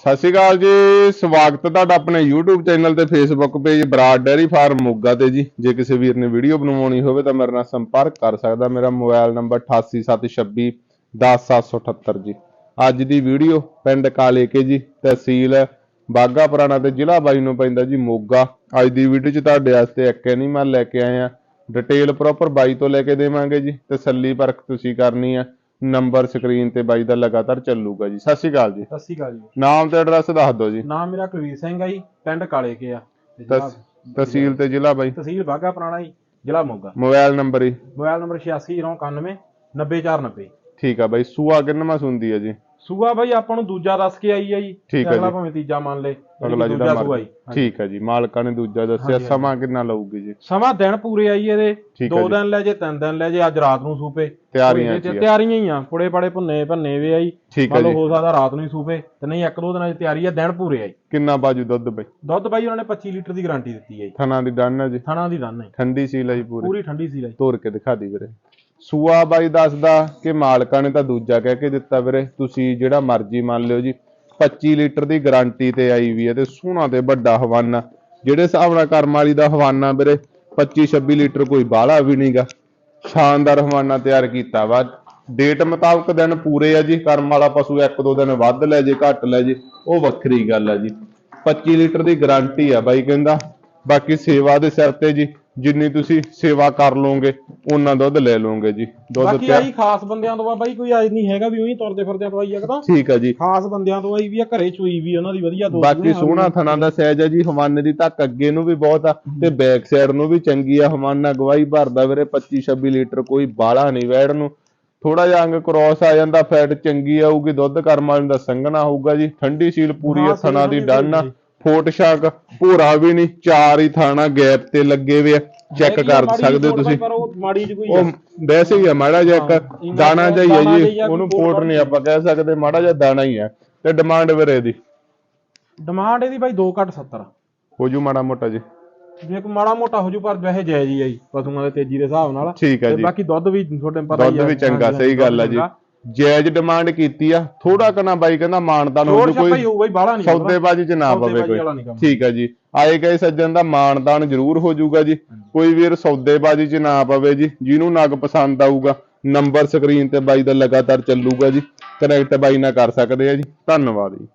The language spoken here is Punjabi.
ਸਤਿ ਸ਼੍ਰੀ ਅਕਾਲ ਜੀ, ਸਵਾਗਤ ਤੁਹਾਡਾ ਆਪਣੇ YouTube ਚੈਨਲ ਤੇ Facebook page Brar dairy farm Moga ਤੇ ਜੀ। ਜੇ ਕਿਸੇ ਵੀਰ ਨੇ ਵੀਡੀਓ ਬਣਵਾਉਣੀ ਹੋਵੇ ਤਾਂ ਮੇਰੇ ਨਾਲ ਸੰਪਰਕ ਕਰ ਸਕਦਾ। ਮੇਰਾ ਮੋਬਾਈਲ ਨੰਬਰ 8876 10778 ਜੀ। ਅੱਜ ਦੀ ਵੀਡੀਓ ਪਿੰਡ ਕਾਲੇ ਕੇ ਜੀ, ਤਹਿਸੀਲ ਬਾਗਾ ਪੁਰਾਣਾ ਤੇ ਜ਼ਿਲ੍ਹਾ ਬਾਈ ਨੂੰ ਪੈਂਦਾ ਜੀ ਮੋਗਾ। ਅੱਜ ਦੀ ਵੀਡੀਓ 'ਚ ਤੁਹਾਡੇ ਵਾਸਤੇ ਇੱਕ ਐਨੀਮਲ ਲੈ ਕੇ ਆਏ ਆ ਡਿਟੇਲ ਪ੍ਰੋਪਰ ਬਾਈ ਤੋਂ ਲੈ ਕੇ ਦੇਵਾਂਗੇ ਜੀ। ਤਸੱਲੀ ਪਰਖ ਤੁਸੀਂ ਕਰਨੀ ਆ। ਨੰਬਰ ਸਕਰੀਨ ਤੇ ਬਾਈ ਦਾ ਲਗਾਤਾਰ ਚੱਲੂਗਾ ਜੀ। ਸਤਿ ਸ਼੍ਰੀ ਅਕਾਲ ਜੀ। ਸਤਿ ਸ਼੍ਰੀ ਅਕਾਲ ਜੀ। ਨਾਮ ਤੇ ਐਡਰੈਸ ਦੱਸ ਦਿਓ ਜੀ। ਨਾਮ ਮੇਰਾ ਕੁਲਵੀਰ ਸਿੰਘ ਆ ਜੀ ਪਿੰਡ ਕਾਲੇ ਕੇ ਆ। ਤੇ ਜ਼ਿਲ੍ਹਾ- ਤਸ- ਤਹਿਸੀਲ ਤੇ ਜ਼ਿਲ੍ਹਾ ਬਾਈ। ਤਹਿਸੀਲ ਬਾਗਾ ਪੁਰਾਣਾ ਜੀ ਜ਼ਿਲ੍ਹਾ ਮੋਗਾ। ਮੋਬਾਈਲ ਨੰਬਰ ਹੀ ਮੋਬਾਈਲ ਨੰਬਰ 8691 90490 ਠੀਕ ਆ ਬਾਈ ਸੂਆ ਕਿੰਨਵਾਂ ਸੁਣਦੀ ਹੈ ਜੀ? ਸੂਆ ਬਾਈ ਆਪਾਂ ਨੂੰ ਦੂਜਾ ਦੱਸ ਕੇ ਆਈ ਆ ਜੀ। ਠੀਕ ਅਗਲਾ ਜੀ। ਭਾਵੇਂ ਤੀਜਾ ਮੰਨ ਲੇ ਅਗਲਾ ਜਿਹੜਾ ਸੂਆ ਜੀ। ਠੀਕ ਆ ਜੀ ਮਾਲਕਾਂ ਨੇ ਦੂਜਾ ਦੱਸਿਆ ਸਮਾਂ ਕਿੰਨਾ ਲਊਗੀ ਜੀ? ਸਮਾਂ ਦਿਨ ਪੂਰੇ ਆਈ ਇਹਦੇ ਦੋ ਜੀ। ਦਿਨ ਲੈ ਜੇ ਤਿੰਨ ਦਿਨ ਲੈ ਜੇ ਅੱਜ ਰਾਤ ਨੂੰ ਸੂਪੇ। ਤਿਆਰੀਆਂ ਹੀ ਆ। ਤਿਆਰੀਆਂ ਹੀ ਆ ਪੁੜੇ ਪੜੇ ਭੁੰਨੇ ਭੰਨੇ ਵੇ ਆਈ। ਮੰਨ ਲਓ ਜੀ। ਹੋ ਸਕਦਾ ਰਾਤ ਨੂੰ ਹੀ ਸੂਪੇ ਤੇ ਨਹੀਂ ਇੱਕ ਦੋ ਦਿਨਾਂ ਦੀ ਤਿਆਰੀ ਆ ਦਿਨ ਪੂਰੇ ਆਈ। ਕਿੰਨਾ ਬਾਜੂ ਦੁੱਧ ਬਾਈ? ਦੁੱਧ ਬਾਈ ਉਹਨਾਂ ਨੇ 25 ਲੀਟਰ ਦੀ ਗਾਰੰਟੀ ਦਿੱਤੀ ਹੈ ਜੀ। ਥਣਾ ਦੀ ਡਨ ਹੈ ਜੀ। ਥਣਾ ਦੀ ਦੰਨ ਹੈ ਠੰਡੀ ਸੀਲ ਹੈ ਜੀ ਪੂਰੀ। ਪੂਰੀ ਠੰਡੀ ਸੀ ਜੀ। ਤੋੜ ਕੇ ਦਿਖਾ ਦੀ ਵੀਰੇ। ਸੂਆ ਬਾਈ ਦੱਸਦਾ ਕਿ ਮਾਲਕਾਂ ਨੇ ਤਾਂ ਦੂਜਾ ਕਹਿ ਕੇ ਦਿੱਤਾ ਵੀਰੇ, ਤੁਸੀਂ ਜਿਹੜਾ ਮਰਜ਼ੀ ਮੰਨ ਲਿਓ ਜੀ 25 ਲੀਟਰ ਦੀ ਗਾਰੰਟੀ ਤੇ ਆਈ ਵੀ ਹੈ ਤੇ ਸੋਹਣਾ ਤੇ ਵੱਡਾ ਹਵਾਨਾ। ਜਿਹੜੇ ਹਿਸਾਬ ਨਾਲ ਕਰਮ ਵਾਲੀ ਦਾ ਹਵਾਨਾ ਵੀਰੇ 25 26 ਲੀਟਰ ਕੋਈ ਬਾਹਲਾ ਵੀ ਨਹੀਂਗਾ ਸ਼ਾਨਦਾਰ ਹਵਾਨਾ ਤਿਆਰ ਕੀਤਾ ਵਾ। ਡੇਟ ਮੁਤਾਬਕ ਦਿਨ ਪੂਰੇ ਆ ਜੀ, ਕਰਮ ਵਾਲਾ ਪਸ਼ੂ ਇੱਕ ਦੋ ਦਿਨ ਵੱਧ ਲੈ ਜੇ, ਘੱਟ ਲੈ ਜੇ, ਉਹ ਵੱਖਰੀ ਗੱਲ ਆ ਜੀ। 25 ਲੀਟਰ ਦੀ ਗਾਰੰਟੀ ਆ ਬਾਈ ਕਹਿੰਦਾ। ਬਾਕੀ ਸੇਵਾ ਦੇ ਸਿਰ ਤੇ ਜੀ ਜਿੰਨੀ ਤੁਸੀਂ ਸੇਵਾ ਕਰ ਲਓਗੇ ਉਹਨਾਂ ਦੁੱਧ ਲੈ ਲਓਗੇ ਜੀ। ਦੁੱਧ ਬਾਕੀ ਤਿਆਰ ਆਈ ਖਾਸ ਬੰਦਿਆਂ ਤੋਂ ਆ ਬਾਈ ਕੋਈ ਆਜ ਨਹੀਂ ਹੈਗਾ ਵੀ ਉਹੀ ਤੁਰਦੇ ਫਿਰਦੇ ਤੋਂ ਆਈ ਸਕਦਾ ਠੀਕ ਆ ਜੀ। ਖਾਸ ਬੰਦਿਆਂ ਤੋਂ ਆਈ ਵੀ ਆ ਘਰੇ ਚੋਈ ਵੀ ਉਹਨਾਂ ਦੀ ਵਧੀਆ ਦੋ ਬਾਕੀ ਸੋਹਣਾ ਥਣਾ ਦਾ ਸਾਈਜ਼ ਆ ਜੀ ਹਵਾਨੇ ਦੀ ਤੱਕ ਅੱਗੇ ਨੂੰ ਵੀ ਬਹੁਤ ਆ ਤੇ ਬੈਕ ਸਾਈਡ ਨੂੰ ਵੀ ਚੰਗੀ ਆ ਹਵਾਨਾ ਗਵਾਈ ਭਰਦਾ ਵੀਰੇ 25 26 ਲੀਟਰ ਕੋਈ ਬਾਲਾ ਨਹੀਂ ਵੈੜ ਨੂੰ। ਥੋੜਾ ਜਿਹਾ ਅੰਗ ਕ੍ਰੋਸ ਆ ਜਾਂਦਾ ਫੈਟ ਚੰਗੀ ਆਊਗੀ ਦੁੱਧ ਕਰਮ ਦਾ ਸੰਘਣਾ ਹੋਊਗਾ ਜੀ। ਠੰਡੀ ਸੀਲ ਪੂਰੀ ਹਾਂ, ਥਣਾ ਦੀ ਡਨ ਆ। ਫੋਟ ਸ਼ਾਕ ਭੂਰਾ ਵੀ ਨਹੀਂ ਚਾਰ ਹੀ ਥਾਣਾ ਗੈਪ ਤੇ ਲੱਗੇ ਵੇ ਆ। ਚੈੱਕ ਕਰ ਸਕਦੇ ਹੋ ਤੁਸੀਂ। ਪਰ ਉਹ ਮਾੜੀ ਜਿਹੀ ਕੋਈ ਉਹ ਵੈਸੇ ਹੀ ਆ ਮਾੜਾ ਜਿਹਾ ਇੱਕ ਦਾਣਾ ਜਿਹਾ ਹੀ ਹੈ ਜੀ। ਉਹਨੂੰ ਫੋਟ ਨਹੀਂ। ਆਪਾਂ ਕਹਿ ਸਕਦੇ ਮਾੜਾ ਜਿਹਾ ਦਾਣਾ ਹੀ ਹੈ ਤੇ ਡਿਮਾਂਡ ਵੀਰੇ ਦੀ? ਡਿਮਾਂਡ ਇਹਦੀ ਬਾਈ 2 ਘੱਟ 70 ਹੋ ਜੂ ਮਾੜਾ ਮੋਟਾ ਜੀ। ਜੇ ਮਾੜਾ ਮੋਟਾ ਹੋ ਜੂ ਪਰ ਵੈਸੇ ਜਾਇਜ਼ ਹੀ ਆਈ ਪਸ਼ੂਆਂ ਦੇ ਤੇਜ਼ੀ ਦੇ ਹਿਸਾਬ ਨਾਲ। ਤੇ ਜੀ। ਬਾਕੀ ਦੁੱਧ ਵੀ ਤੁਹਾਡੇ ਪਤਾ ਹੀ ਦੁੱਧ ਆ ਵੀ ਚੰਗਾ ਸਹੀ ਗੱਲ ਆ ਦੁੱਧ ਜੀ। ਜਾਇਜ਼ ਡਿਮਾਂਡ ਕੀਤੀ ਆ। ਥੋੜਾ ਕਨਾ ਬਾਈ ਕਹਿੰਦਾ ਮਾਨਦਾਨ ਹੀ ਕੋਈ ਹੋਊ ਬਾਈ ਬਾਹਲਾ ਨਹੀਂ ਸੌਦੇਬਾਜ਼ੀ ਚ ਨਾ ਪਵੇ ਕੋਈ। ਠੀਕ ਹੈ ਜੀ। ਆਏ ਗਏ ਸੱਜਣ ਦਾ ਮਾਨਦਾਨ ਜ਼ਰੂਰ ਹੋ ਜਾਊਗਾ ਜੀ। ਕੋਈ ਵੀਰ ਸੌਦੇਬਾਜ਼ੀ ਚ ਨਾ ਪਵੇ ਜੀ। ਜਿਹਨੂੰ ਨਗ ਪਸੰਦ ਆਊਗਾ ਨੰਬਰ ਸਕਰੀਨ ਤੇ ਬਾਈ ਦਾ ਲਗਾਤਾਰ ਚੱਲੂਗਾ ਜੀ। ਕਨੈਕਟ ਬਾਈ ਨਾਲ ਕਰ ਸਕਦੇ ਆ ਜੀ। ਧੰਨਵਾਦ ਜੀ।